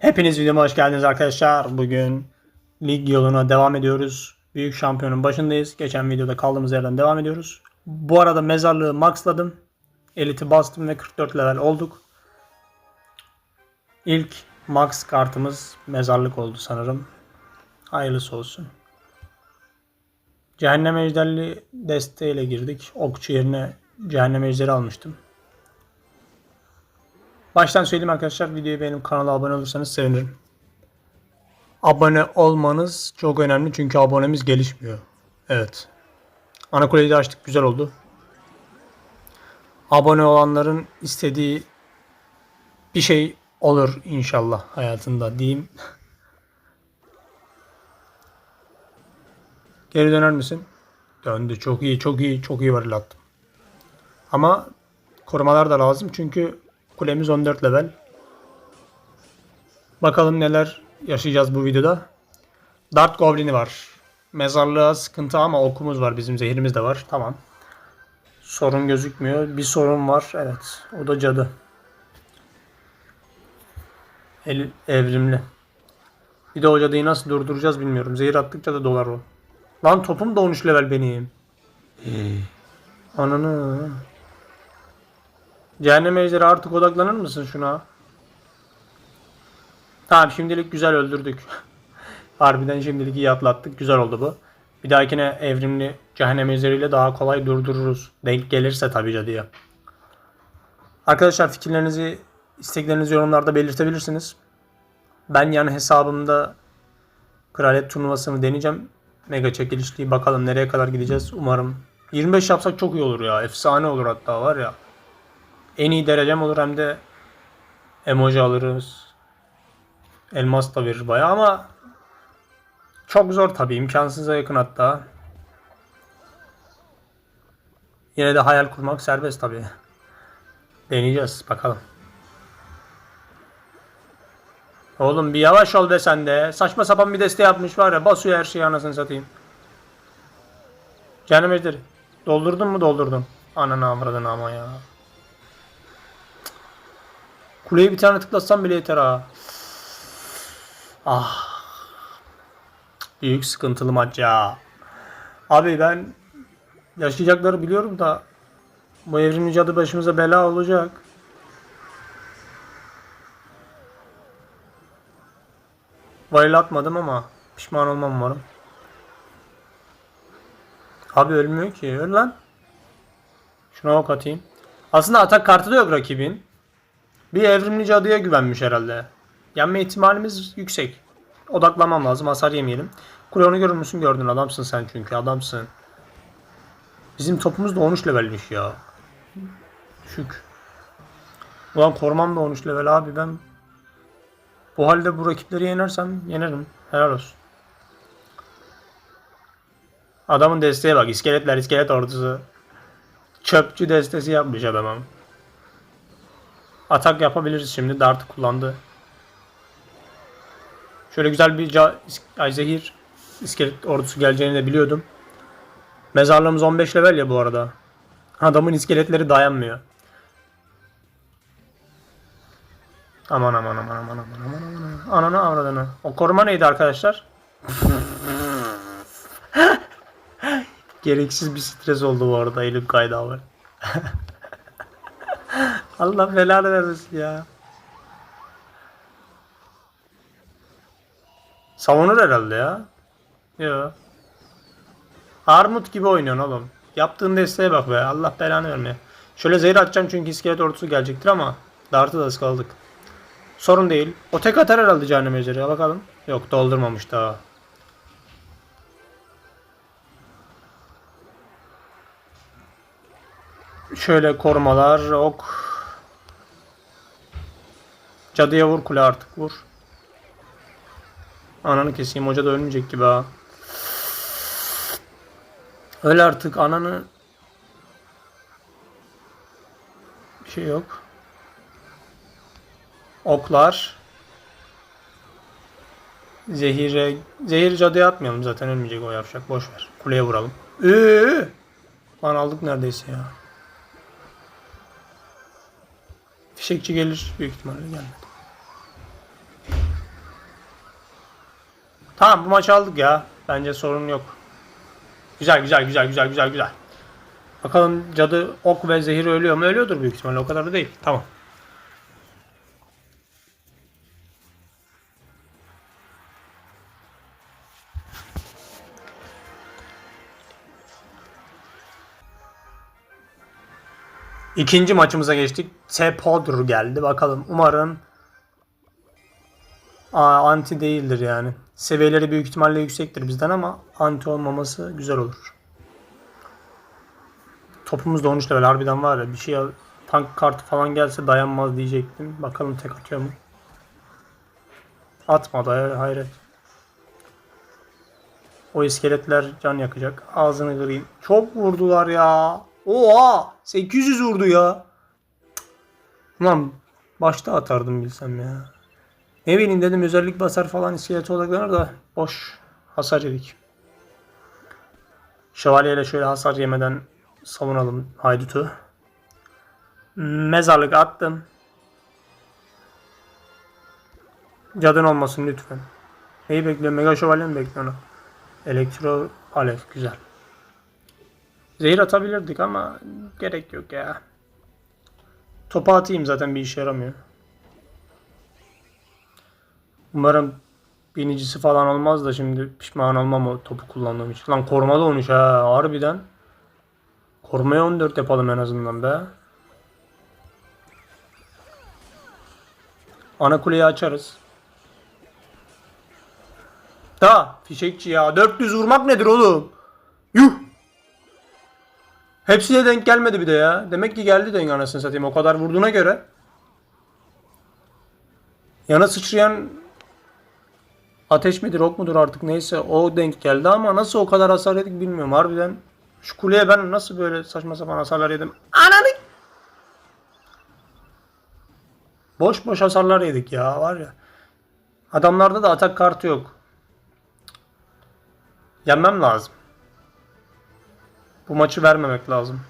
Hepiniz videoma hoş geldiniz arkadaşlar. Bugün lig yoluna devam ediyoruz. Büyük şampiyonun başındayız. Geçen videoda kaldığımız yerden devam ediyoruz. Bu arada mezarlığı maxladım. Elite bastım ve 44 level olduk. İlk max kartımız mezarlık oldu sanırım. Hayırlısı olsun. Cehennem ejderli desteğiyle girdik. Okçu yerine cehennem ejderi almıştım. Baştan söyleyeyim arkadaşlar videoyu beğenip kanala abone olursanız sevinirim. Abone olmanız çok önemli çünkü abonemiz gelişmiyor. Evet. Ana kuleyi de açtık güzel oldu. Abone olanların istediği bir şey olur inşallah hayatında diyeyim. Geri döner misin? Döndü. Çok iyi, çok iyi, çok iyi varil. Ama korumalar da lazım çünkü kulemiz 14 level. Bakalım neler yaşayacağız bu videoda. Dart Goblin'i var. Mezarlığa sıkıntı ama okumuz var. Bizim zehirimiz de var. Tamam. Sorun gözükmüyor. Bir sorun var. Evet. O da cadı. El, evrimli. Bir de o cadıyı nasıl durduracağız bilmiyorum. Zehir attıkça da dolar o. Lan topum da 13 level benim. Ananı. Cehennem ejderi artık odaklanır mısın şuna? Tamam şimdilik güzel öldürdük. Harbiden şimdilik iyi atlattık. Güzel oldu bu. Bir dahakine evrimli cehennem ejderiyle daha kolay durdururuz. Denk gelirse tabii cadıya. Arkadaşlar fikirlerinizi, isteklerinizi yorumlarda belirtebilirsiniz. Ben yani hesabımda kraliyet turnuvasını deneyeceğim. Mega çekilişliği bakalım nereye kadar gideceğiz. Umarım 25 yapsak çok iyi olur ya. Efsane olur hatta var ya. En iyi derecem olur hem de emoji alırız. Elmas da verir bayağı ama çok zor tabii. imkansıza yakın hatta. Yine de hayal kurmak serbest tabii. Deneyeceğiz bakalım. Oğlum bir yavaş ol be sen de. Saçma sapan bir deste yapmış var ya. Basıyor her şeyi anasını satayım. Canım ejderi. Doldurdun mu doldurdum. Ananı avradın ama ya. Kuleye bir tane tıklatsam bile yeter ha. Ah. Büyük sıkıntılı maç ya. Abi ben yaşayacakları biliyorum da bu evrimli cadı başımıza bela olacak. Varil atmadım ama pişman olmam umarım. Abi ölmüyor ki. Öl lan. Şuna ok atayım. Aslında atak kartı da yok rakibin. Bir evrimli cadıya güvenmiş herhalde. Yenme ihtimalimiz yüksek. Odaklanmam lazım. Hasar yemeyelim. Kule onu görür müsün? Gördün. Adamsın sen çünkü. Adamsın. Bizim topumuz da 13 levelmiş ya. Şük. Ulan korumam da 13 level abi. Ben bu halde bu rakipleri yenersem yenerim. Helal olsun. Adamın desteğe bak. İskeletler, iskelet ordusu. Çöpçü destesi yapmış adamım. Atak yapabiliriz şimdi. Dart'ı kullandı. Şöyle güzel bir ay iskelet ordusu geleceğini de biliyordum. Mezarlığımız 15 level ya bu arada. Adamın iskeletleri dayanmıyor. Aman aman aman aman aman aman aman. Ananı avradını. O koruma neydi arkadaşlar? Gereksiz bir stres oldu bu arada elim kaydı var. Allah belanı vermesin ya. Savunur herhalde ya. Yo. Armut gibi oynuyorsun oğlum. Yaptığın desteğe bak be. Allah belanı vermeye. Şöyle zehir atacağım çünkü iskelet ordusu gelecektir ama dartı da ıskaladık. Sorun değil. O tek atar herhalde cehennem ejderi. Bakalım. Yok doldurmamış daha. Şöyle korumalar. Ok. Cadıya vur kule artık vur. Ananı keseyim. Hoca da ölmeyecek gibi ha. Öl artık ananı. Bir şey yok. Oklar. Zehire. Zehir cadıya atmayalım zaten ölmeyecek o yavşak. Boş ver. Kuleye vuralım. Ee, lan aldık neredeyse ya. Fişekçi gelir büyük ihtimalle gelmedi. Tamam bu maçı aldık ya. Bence sorun yok. Güzel güzel güzel güzel güzel güzel. Bakalım cadı ok ve zehir ölüyor mu? Ölüyordur büyük ihtimalle o kadar da değil. Tamam. İkinci maçımıza geçtik. Sepodr geldi. Bakalım. Umarım Aa, anti değildir yani. Seviyeleri büyük ihtimalle yüksektir bizden ama anti olmaması güzel olur. Topumuz da 13 level harbiden var ya bir şey tank kartı falan gelse dayanmaz diyecektim. Bakalım tek atıyor mu? Atmadı hay- hayret. O iskeletler can yakacak. Ağzını kırayım. Çok vurdular ya. Oha! 800 vurdu ya. Ulan başta atardım bilsem ya. Ne bileyim dedim özellik basar falan iskelete odaklanır da boş hasar yedik. Şövalyeyle şöyle hasar yemeden savunalım haydutu. Mezarlık attım. Cadın olmasın lütfen. Neyi bekliyorum? Mega şövalye mi bekliyorum? Elektro alev güzel. Zehir atabilirdik ama gerek yok ya. Topa atayım zaten bir işe yaramıyor. Umarım binicisi falan olmaz da şimdi pişman olmam o topu kullandığım için. Lan koruma da 13 ha harbiden. Korumaya 14 yapalım en azından be. Ana kuleyi açarız. Da fişekçi ya 400 vurmak nedir oğlum? Yuh. Hepsine denk gelmedi bir de ya. Demek ki geldi denk anasını satayım o kadar vurduğuna göre. Yana sıçrayan ateş midir ok mudur artık neyse o denk geldi ama nasıl o kadar hasar yedik bilmiyorum harbiden. Şu kuleye ben nasıl böyle saçma sapan hasarlar yedim. Ananı! Boş boş hasarlar yedik ya var ya. Adamlarda da atak kartı yok. Yenmem lazım. Bu maçı vermemek lazım.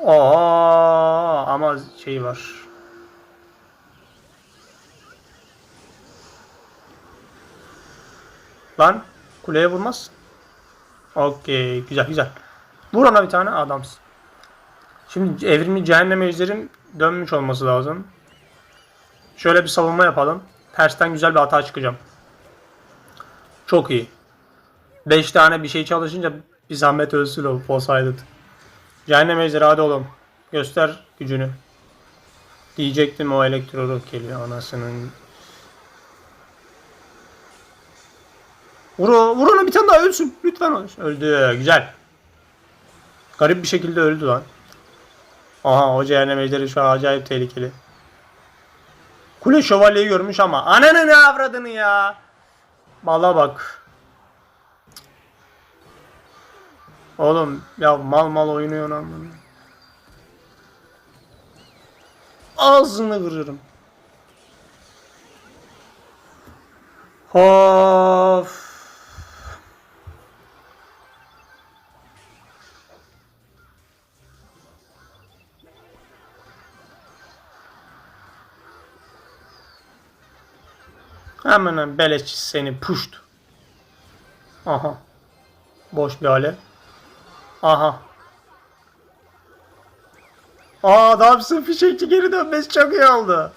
Aa, ama şey var. Lan kuleye vurmaz. Okey güzel güzel. Vur ona bir tane adamsın. Şimdi evrimli cehennem ejderim dönmüş olması lazım. Şöyle bir savunma yapalım. Tersten güzel bir hata çıkacağım. Çok iyi. 5 tane bir şey çalışınca bir zahmet ölsün o Poseidon. Cehennem ejderi hadi oğlum. Göster gücünü. Diyecektim o elektrodok geliyor anasının. Vur, vur ona bir tane daha ölsün. Lütfen ölsün. Öldü. Güzel. Garip bir şekilde öldü lan. Aha o cehennem ejderi şu an acayip tehlikeli. Kule şövalyeyi görmüş ama ananı ne avradını ya. Mala bak. Oğlum ya mal mal oynuyor lan. Ağzını kırırım. Of. Hemen beleş seni puşt. Aha. Boş bir alev. Aha. Aa adamsın fişekçi geri dönmesi çok iyi oldu.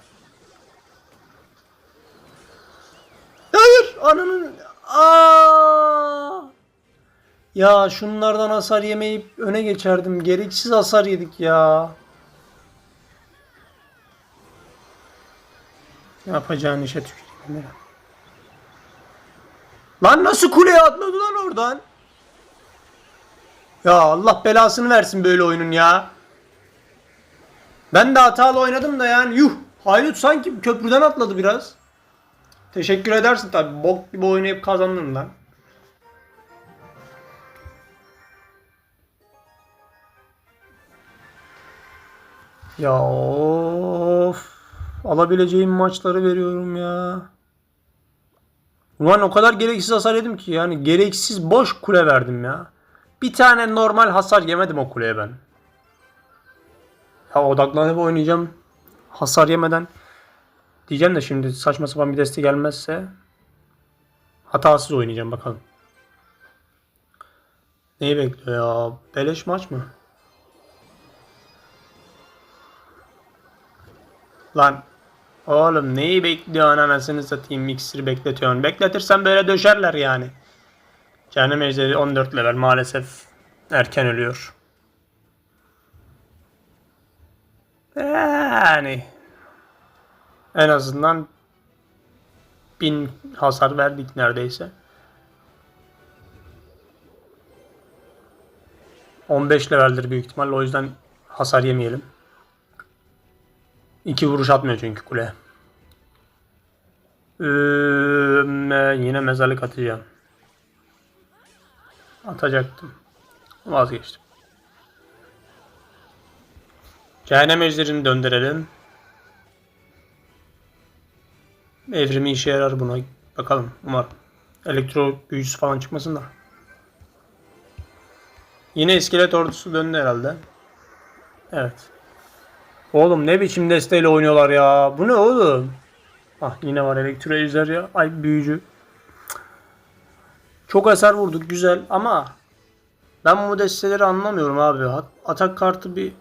Hayır ananın. Aa. Ya şunlardan hasar yemeyip öne geçerdim. Gereksiz hasar yedik ya. Yapacağın işe tüküreyim. Lan nasıl kuleye atladı oradan? Ya Allah belasını versin böyle oyunun ya. Ben de hatalı oynadım da yani yuh. Haydut sanki köprüden atladı biraz. Teşekkür edersin tabi. Bok gibi oynayıp kazandın lan. Ya of. Alabileceğim maçları veriyorum ya. Ulan o kadar gereksiz hasar yedim ki yani gereksiz boş kule verdim ya. Bir tane normal hasar yemedim o kuleye ben. Ya odaklanıp oynayacağım. Hasar yemeden. Diyeceğim de şimdi saçma sapan bir deste gelmezse. Hatasız oynayacağım bakalım. Neyi bekliyor ya? Beleş maç mı? Lan oğlum neyi bekliyorsun anasını satayım miksiri bekletiyorsun. Bekletirsen böyle döşerler yani. Cehennem ejderi 14 level maalesef erken ölüyor. Yani en azından bin hasar verdik neredeyse. 15 leveldir büyük ihtimalle o yüzden hasar yemeyelim. İki vuruş atmıyor çünkü kule. Ee, yine mezarlık atacağım. Atacaktım. Vazgeçtim. Cehennem ejderini döndürelim. Evrimi işe yarar buna. Bakalım umarım. Elektro büyücüsü falan çıkmasın da. Yine iskelet ordusu döndü herhalde. Evet. Oğlum ne biçim desteğiyle oynuyorlar ya. Bu ne oğlum? Ah yine var elektro ejder ya. Ay büyücü. Çok hasar vurduk güzel ama ben bu desteleri anlamıyorum abi. Atak kartı bir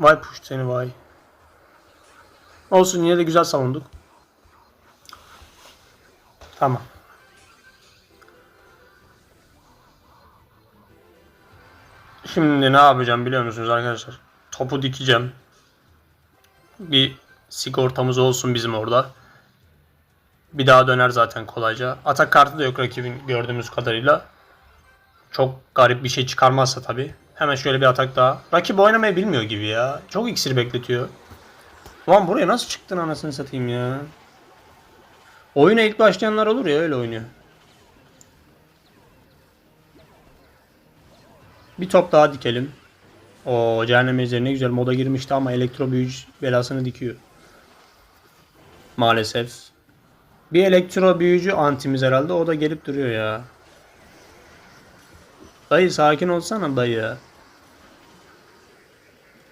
Vay push seni vay. Olsun yine de güzel savunduk. Tamam. Şimdi ne yapacağım biliyor musunuz arkadaşlar? Topu dikeceğim. Bir sigortamız olsun bizim orada. Bir daha döner zaten kolayca. Atak kartı da yok rakibin gördüğümüz kadarıyla. Çok garip bir şey çıkarmazsa tabi. Hemen şöyle bir atak daha. Rakip oynamayı bilmiyor gibi ya. Çok iksir bekletiyor. Ulan buraya nasıl çıktın anasını satayım ya. Oyuna ilk başlayanlar olur ya öyle oynuyor. Bir top daha dikelim. O cehennem ejderi ne güzel moda girmişti ama elektro büyücü belasını dikiyor. Maalesef. Bir elektro büyücü antimiz herhalde o da gelip duruyor ya. Dayı sakin olsana dayı.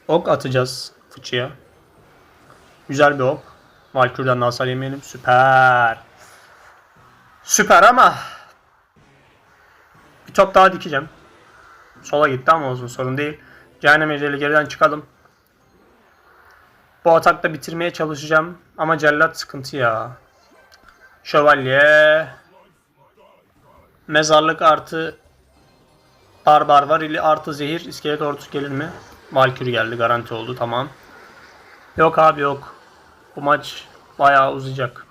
Ok atacağız fıçıya. Güzel bir ok. Valkür'den de yemeyelim. Süper. Süper ama bir top daha dikeceğim. Sola gitti ama olsun sorun değil. Cehennem ejderi geriden çıkalım. Bu atakta bitirmeye çalışacağım. Ama cellat sıkıntı ya. Şövalye. Mezarlık artı Barbar var. ili artı zehir. iskelet ordusu gelir mi? Valkür geldi. Garanti oldu. Tamam. Yok abi yok. Bu maç bayağı uzayacak.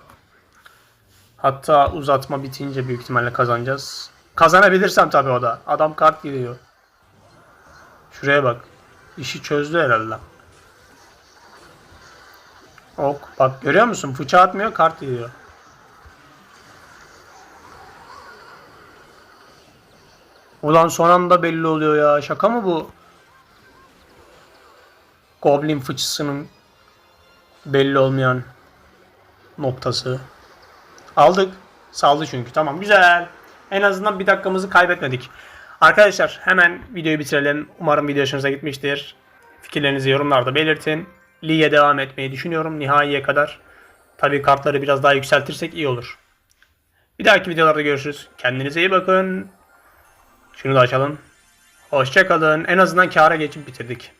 Hatta uzatma bitince büyük ihtimalle kazanacağız. Kazanabilirsem tabii o da. Adam kart giriyor. Şuraya bak. İşi çözdü herhalde. Ok. Bak görüyor musun? Fıça atmıyor kart giriyor. Ulan son anda belli oluyor ya. Şaka mı bu? Goblin fıçısının belli olmayan noktası. Aldık. Saldı çünkü. Tamam güzel. En azından bir dakikamızı kaybetmedik. Arkadaşlar hemen videoyu bitirelim. Umarım video hoşunuza gitmiştir. Fikirlerinizi yorumlarda belirtin. Lige devam etmeyi düşünüyorum nihaiye kadar. Tabii kartları biraz daha yükseltirsek iyi olur. Bir dahaki videolarda görüşürüz. Kendinize iyi bakın. Şunu da açalım. Hoşçakalın. En azından kâra geçip bitirdik.